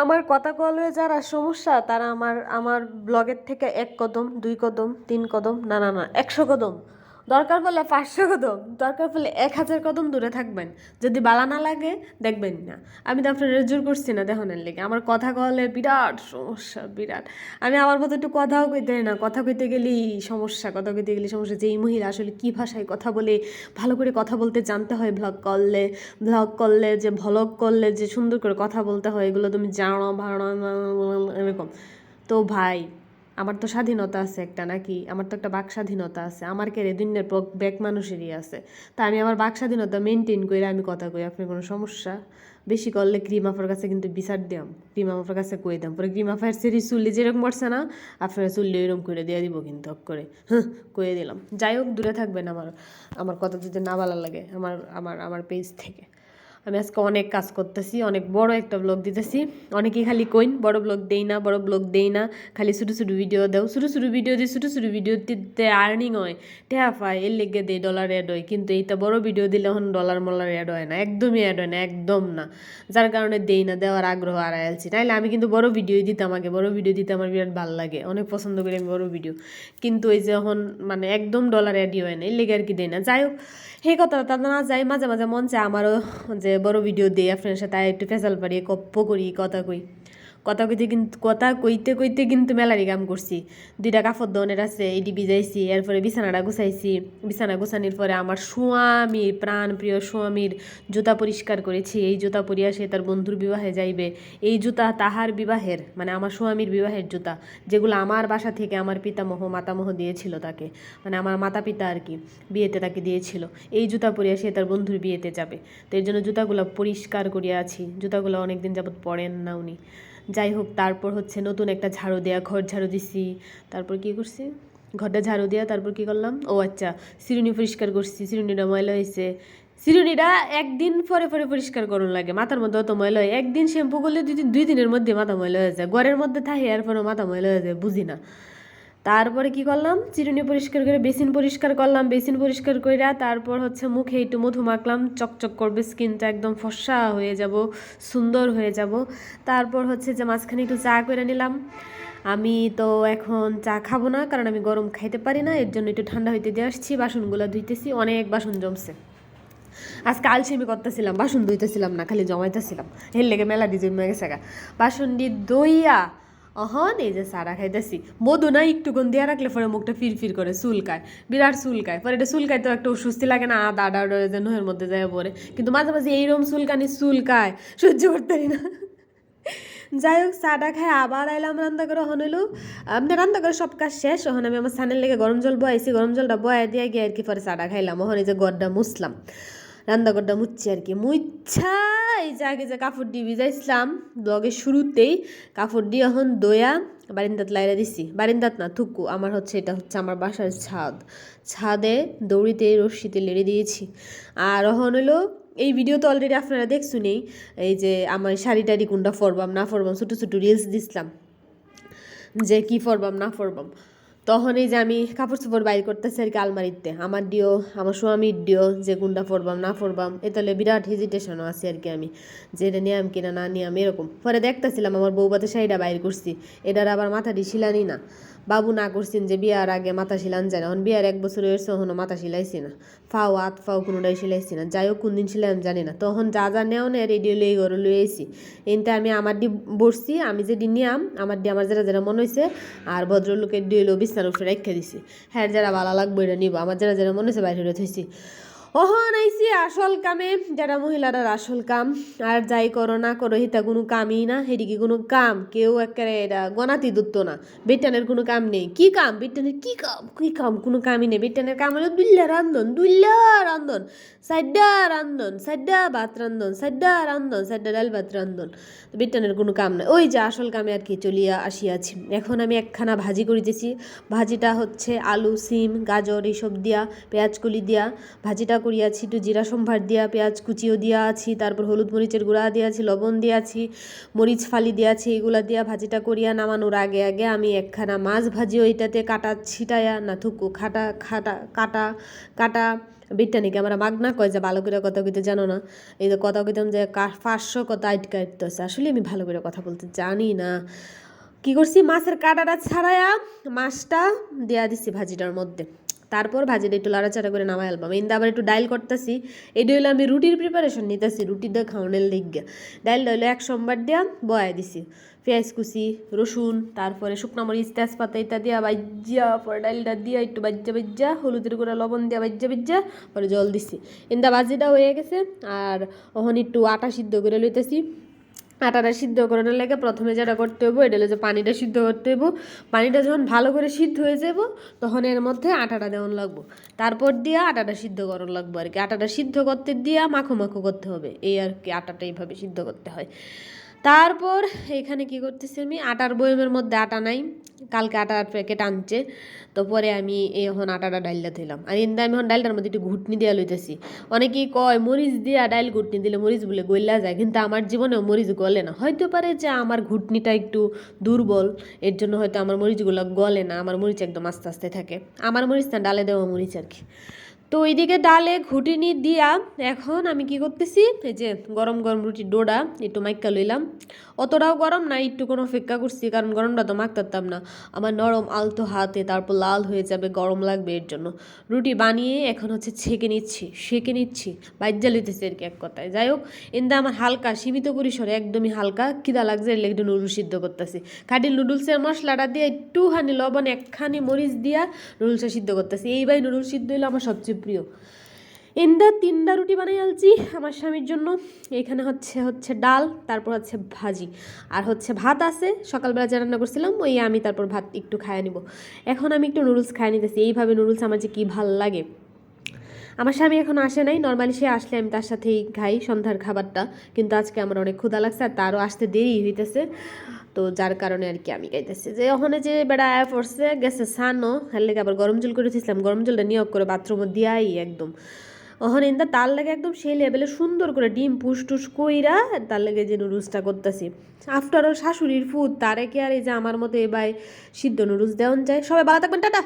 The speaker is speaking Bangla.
আমার কথা কলে যারা সমস্যা, তারা আমার আমার ব্লগের থেকে এক কদম, দুই কদম, তিন কদম, না না না, একশো কদম। দরকার পড়লে পাঁচশো কদম, দরকার পড়লে এক হাজার কদম দূরে থাকবেন। যদি বালা না লাগে, দেখবেন না। আমি তো আপনার জোর করছি না দেখনের লেগে। আমার কথা কলে বিরাট সমস্যা, বিরাট। আমি আমার মতো একটু কথাও কইতে না, কথা কইতে গেলেই সমস্যা, কথা কইতে গেলে সমস্যা। যে এই মহিলা আসলে কী ভাষায় কথা বলে, ভালো করে কথা বলতে জানতে হয় ভ্লগ করলে ভ্লগ করলে যে ভ্লগ করলে যে সুন্দর করে কথা বলতে হয়, এগুলো তুমি জানো ভাড়া এরকম। তো ভাই আমার তো স্বাধীনতা আছে একটা নাকি? আমার তো একটা বাক স্বাধীনতা আছে। আমার কে দুনিয়ার ব্যাক মানুষেরই আছে। তা আমি আমার বাক স্বাধীনতা মেনটেন করে আমি কথা কই, আপনার কোনো সমস্যা? বেশি করলে ক্রিম আফার কাছে কিন্তু বিচার দিয়াম। ক্রিম আফার কাছে কই দাম পরে ক্রিম আফার সেরি চুল্লি যেরকম করছে না, আপনারা চুল্লি এরকম করে দিয়ে দিব কিন্তু হক করে। হ্যাঁ কয়ে দিলাম। যাই হোক, দূরে থাকবেন আমার আমার কথা যদি না ভালো লাগে আমার আমার আমার পেজ থেকে। আমি আজকে অনেক কাজ করতেছি, অনেক বড় একটা ব্লগ দিতেছি। অনেকেই খালি কইন, বড় ব্লগ দেই না, বড় ব্লগ দেই না, খালি ছোটো ছোটো ভিডিও দেও। ছোটো ছোটো ভিডিও দিই ছোটো ছোটো ভিডিও দিতে আর্নিং হয়, টেহা পায়, এর লেগে দেয় ডলার অ্যাড হয়। কিন্তু এইটা বড় ভিডিও দিলে এখন ডলার মলার অ্যাড হয় না, একদমই অ্যাড হয় না, একদম না। যার কারণে দেই না, দেওয়ার আগ্রহ আর আলছি নাইলে আমি কিন্তু বড় ভিডিও দিতাম আগে, বড় ভিডিও দিতে আমার বিরাট ভালো লাগে, অনেক পছন্দ করি আমি বড় ভিডিও কিন্তু এই যে এখন মানে একদম ডলার অ্যাডই হয় না, এর লেগে আর কি দেয় না। যাই হোক, সেই কথাটা না যাই, মাঝে মাঝে মন চায় আমারও যে বড় ভিডিও দিই আপনার সাথে একটু ফেসাল পারি গপ্প করি কথা কই। কথা কইতে কিন্তু কথা কইতে কইতে কিন্তু মেলারি কাম করছি। দুইটা কাপড় দনের আছে, এটি ভিজাইছি, এরপরে বিছানাটা গুছাইছি। বিছানা গুছানির পরে আমার স্বামীর প্রাণ প্রিয় স্বামীর জুতা পরিষ্কার করেছি। এই জুতা পরিয়া সে তার বন্ধুর বিবাহে যাইবে। এই জুতা তাহার বিবাহের মানে আমার স্বামীর বিবাহের জুতা, যেগুলো আমার বাসা থেকে আমার পিতামহ, মাতামহ দিয়েছিল তাকে। মানে আমার মাতা পিতা আর কি, বিয়েতে তাকে দিয়েছিল। এই জুতা পরিয়া সে তার বন্ধুর বিয়েতে যাবে। তো এর জন্য জুতাগুলো পরিষ্কার করিয়া আছি। জুতাগুলো অনেকদিন যাবৎ পরেন না উনি। যাই হোক তারপর হচ্ছে নতুন একটা ঝাড়ু দেওয়া ঘর ঝাড়ু দিছি। তারপর কি করছি? ঘরটা ঝাড়ু দেওয়া তারপর কি করলাম? ও আচ্ছা সিরুনি পরিষ্কার করছি, সিরুনিটা ময়লা হয়েছে। সিরুনিটা একদিন পরে পরে পরিষ্কার করুন লাগে, মাথার মধ্যে অত ময়লা হয়। একদিন শ্যাম্পু করলে দুই দুই দিনের মধ্যে মাথা ময়লা হয়ে যায়। ঘরের মধ্যে থাকে এরপরে মাথা ময়লা হয়ে যায়, বুঝি না। তারপরে কি করলাম? চিরুনি পরিষ্কার করে, বেসিন পরিষ্কার করলাম, বেসিন পরিষ্কার করে তারপর হচ্ছে মুখে একটু মধু মাখলাম, চকচক করবে, স্কিনটা একদম ফর্সা হয়ে যাব, সুন্দর হয়ে যাব। তারপর হচ্ছে যে মাঝখানে একটু চা করে নিলাম। আমি তো এখন চা খাব না, কারণ আমি গরম খাইতে পারি না, এর জন্য একটু ঠান্ডা হইতে দিয়ে আসছি, বাসনগুলো ধুইতেছি, অনেক বাসন জমছে। আজ আজকে আলসেমি করতেছিলাম, বাসন ধুইতেছিলাম না, খালি জমাইতেছিলাম। এর লেগে মেলা দিয়ে জমে গেছে বাসন দিয়ে দইয়া অহন এই যে সারা খাইতেছি। মধু না একটু গন দিয়ে রাখলে পরে মুখটা ফির ফির করে, চুলকায়। বিরাট চুলকায়। পরে এটা চুলকায় তো একটা অস্বস্তি লাগে না, আদা আদা যে নোহের মধ্যে যায় পরে। কিন্তু মাঝে মাঝে এইরকম চুলকানি চুলকায়, সহ্য করতে পারি না। যাই হোক, চাটা খাই আবার আইলাম, রান্না করে হন হইল। আমি রান্না করে সব কাজ শেষ। ওখানে আমি আমার সানের লেগে গরম জল বয়াইছি, গরম জলটা বয়া দিয়ে গিয়ে আর কি পরে চাটা খাইলাম। ওখানে যে গড়টা মুছলাম। রান্নাঘরটা মুচ্ছি আর কি। মুচ্ছা! এই যে আগে যে কাপড় দিয়ে ভিজাইছিলাম ব্লগের শুরুতেই কাপড় দিয়ে এখন দয়া বারিন্দাত লাইরা দিছি। বারিন্দাত না, থুকু, আমার হচ্ছে এটা হচ্ছে আমার বাসার ছাদ। ছাদে দৌড়িতে, রশ্মিতে লেড়ে দিয়েছি। আর এখন হলো, এই ভিডিও তো অলরেডি আপনারা দেখছুনেই এই যে আমার শাড়ি টাড়ি কোনটা ফরবাম না ফরবাম ছোটো ছোটো রিলস দিছিলাম। যে কি ফরবাম না ফরবাম তখন এই যে আমি কাপড় চোপড় বাইর করতেছি আর কি আলমারিতে, আমার ডিও আমার স্বামীর ডিও যে কোনটা পরবাম, না পরবাম, এ তাহলে বিরাট হেজিটেশনও আছে আর কি আমি, যে এটা নিয়াম কিনা, না নিয়াম এরকম। পরে দেখতেছিলাম আমার বউবাতে শাড়িটা বাইর করছি, এটার আবার মাথাটি শিলানি না। বাবু না করছেন যে বিয়ার আগে মাথা শিলান যায় না এখন বিয়ার এক বছর হয়েছে এখনও মাথা শিলাইছি না। ফাও, আত ফাও কোনোটাই শিলাইছি না, যাই হোক কোন দিন শিলাম জানি না। তখন যা যা নেও নেয় রেডিও লই ঘরে লই আইছি। এনতে আমি আমার ডি বসছি, আমি যে ডি নিয়াম, আমার ডি আমার যেটা যেটা মনে হয়েছে আর ভদ্রলোকের ডি হইল বিছনার উপরে রেখে দিছি। হ্যাঁ যারা ভালো লাগবে এটা নিব। আমার যারা যারা মনে হচ্ছে বাইরে থইছি অহন আইসি আসল কামে, যারা মহিলারার আসল কাম। আর যাই করো না করো, হিতা কোনো কামই না হেদিকে কোনো কাম? কেউ একেবারে এটা গনাতি দুত্ত না। বেটানের কোনো কাম নেই। কি কাম? বেটানের কি কাম? কি কাম? কোনো কামই নেই। বেটানের কাম হলো দুল্লা রান্ধন দুল্লা রান্ধন। সাইডা রান্ধন, সাইডা ভাত রান্ধন, সাইডা রান্ধন, সাইডা ডাল ভাত রান্ধন। বেটানের কোনো কাম নাই। ওই যে আসল কামে আর কি চলিয়া আসিয়াছি। এখন আমি একখানা ভাজি করিতেছি। ভাজিটা হচ্ছে আলু, সিম, গাজর এইসব দিয়া পেঁয়াজকলি দিয়া। ভাজিটা করিয়াছি, একটু জিরা সম্ভার দিয়া, পেঁয়াজ কুচিও দিয়া আছি তারপর হলুদ মরিচের গুঁড়া দিয়াছি, লবণ দিয়াছি, মরিচ ফালি দিয়াছি, এগুলা দিয়া ভাজিটা করিয়া নামানোর আগে আগে আমি একখানা মাছ ভাজি ওইটাতে কাটা ছিটায়া না থুকু, খাটা খাটা, কাটা কাটা বিজ্ঞানীকে আমরা মাগনা কয় যে ভালো করে কথা কইতে জানো না? এই যে কথা কইতাম যে পাঁচশো কথা আটকা আটতেছে আসলে আমি ভালো করে কথা বলতে জানি না। কি করছি? মাছের কাঁটাটা ছাড়াইয়া মাছটা দেয়া দিছি ভাজিটার মধ্যে। তারপর ভাজিটা একটু লাড়াচাড়া করে নামাই আলবাম। ইন্দা আবার একটু ডাইল করতেছি, এটা হলো আমি রুটির প্রিপারেশন নিতেছি রুটিটা খাওয়ানোর লিগে ডাইলটা হলো এক সোমবার দিয়া বয়াই দিছি। পেঁয়াজ কুচি, রসুন, তারপরে শুকনো মরিচ, তেজপাতা ইত্যাদি দিয়া বাজ্যা পরে ডাইলটা দিয়া একটু বাজ্যা বাজ্যা হলুদের গুঁড়া, লবণ দিয়া বাজ্যা বাজ্যা পরে জল দিছি। ইন্দা ভাজিটা হয়ে গেছে, আর ওখানে একটু আটা সিদ্ধ করে লইতেছি। আটাটা সিদ্ধ করানোর লাগে প্রথমে যেটা করতে হইব, এটা হলো যে পানিটা সিদ্ধ করতে হইব। পানিটা যখন ভালো করে সিদ্ধ হয়ে যাব তখন এর মধ্যে আটাটা দেওয়ান লাগবো। তারপর দিয়ে আটাটা সিদ্ধ করার লাগবো আর কি। আটাটা সিদ্ধ করতে দিয়া মাখো মাখো করতে হবে। এই আর কি আটাটা এইভাবে সিদ্ধ করতে হয়। তারপর এখানে কি করতেছি আমি? আটার বয়মের মধ্যে আটা নাই। কালকে আটার প্যাকেট আনছে। তো পরে আমি এখন আটাটা ডাইলটা দিলাম আর ইন্দা আমি এখন ডাইলটার মধ্যে একটু ঘুটনি দেওয়া লইতেছি। অনেকেই কয়, মরিচ দিয়া ডাইল ঘুটনি দিলে মরিচ বলে গইলা যায়। কিন্তু আমার জীবনেও মরিচ গলে না। হয়তো পারে যে আমার ঘুটনিটা একটু দুর্বল। এর জন্য হয়তো আমার মরিচগুলো গলে না। আমার মরিচ একদম আস্তে আস্তে থাকে। আমার মরিচ না, ডালে দেওয়া মরিচ আর কি। তো ওইদিকে ডালে ঘুটিনি দিয়া এখন আমি কি করতেছি? এই যে গরম গরম রুটি ডোডা, একটু মাইকা লইলাম। অতটাও গরম না, একটু কোনো অপেক্ষা করছি, কারণ গরমটা তো মাখতাম না। আমার নরম আলতো হাতে তারপর লাল হয়ে যাবে, গরম লাগবে এর জন্য। রুটি বানিয়ে এখন হচ্ছে ছেঁকে নিচ্ছি, সেঁকে নিচ্ছি। বাইজা লইতেছি আর কি এক কথায়। যাই হোক, এন্দা আমার হালকা, সীমিত পরিসরে একদমই হালকা। খিদা লাগছে, এর একটু নুডলস সিদ্ধ করতেছি। খাটি নুডলসের মশলাটা দিয়ে একটুখানি লবণ, একখানি মরিচ দিয়া নুডলসটা সিদ্ধ করতেছি। এইবার নুডলস সিদ্ধ হলো আমার সবচেয়ে প্রিয় ইন্দা তিনটা রুটি বানাই আলছি আমার স্বামীর জন্য। এখানে হচ্ছে হচ্ছে ডাল, তারপর হচ্ছে ভাজি। আর হচ্ছে ভাত আছে, সকালবেলা যে রান্না করছিলাম, ওই আমি তারপর ভাত একটু খাইয়ে নিব। এখন আমি একটু নুডলস খাইয়ে নিতেছি, এইভাবে নুডলস আমার যে কী ভালো লাগে। আমার স্বামী এখন আসে নাই, নর্মালি সে আসলে আমি তার সাথেই খাই সন্ধ্যার খাবারটা, কিন্তু আজকে আমার অনেক ক্ষুধা লাগছে আর তারও আসতে দেরি হইতেছে। তো যার কারণে আর কি আমি গাইতেছি। যে ওখানে যে বেড়া আয়া পড়ছে গেছে সানো হের লেগে আবার গরম জল করে দিয়েছিলাম গরম জলটা নিয়োগ করে বাথরুমে দিয়াই একদম। ওখানে ইন্দা তার লাগে একদম সেই লেভেলে সুন্দর করে ডিম পুষ টুস কইরা তার লাগে যে নুডলসটা করতেছি। আফটার অল শাশুড়ির ফুড তারে কি আর এই যে আমার মতো এবার সিদ্ধ নুডলস দেওয়ান যায়? সবাই ভালো থাকবেন, টাটা!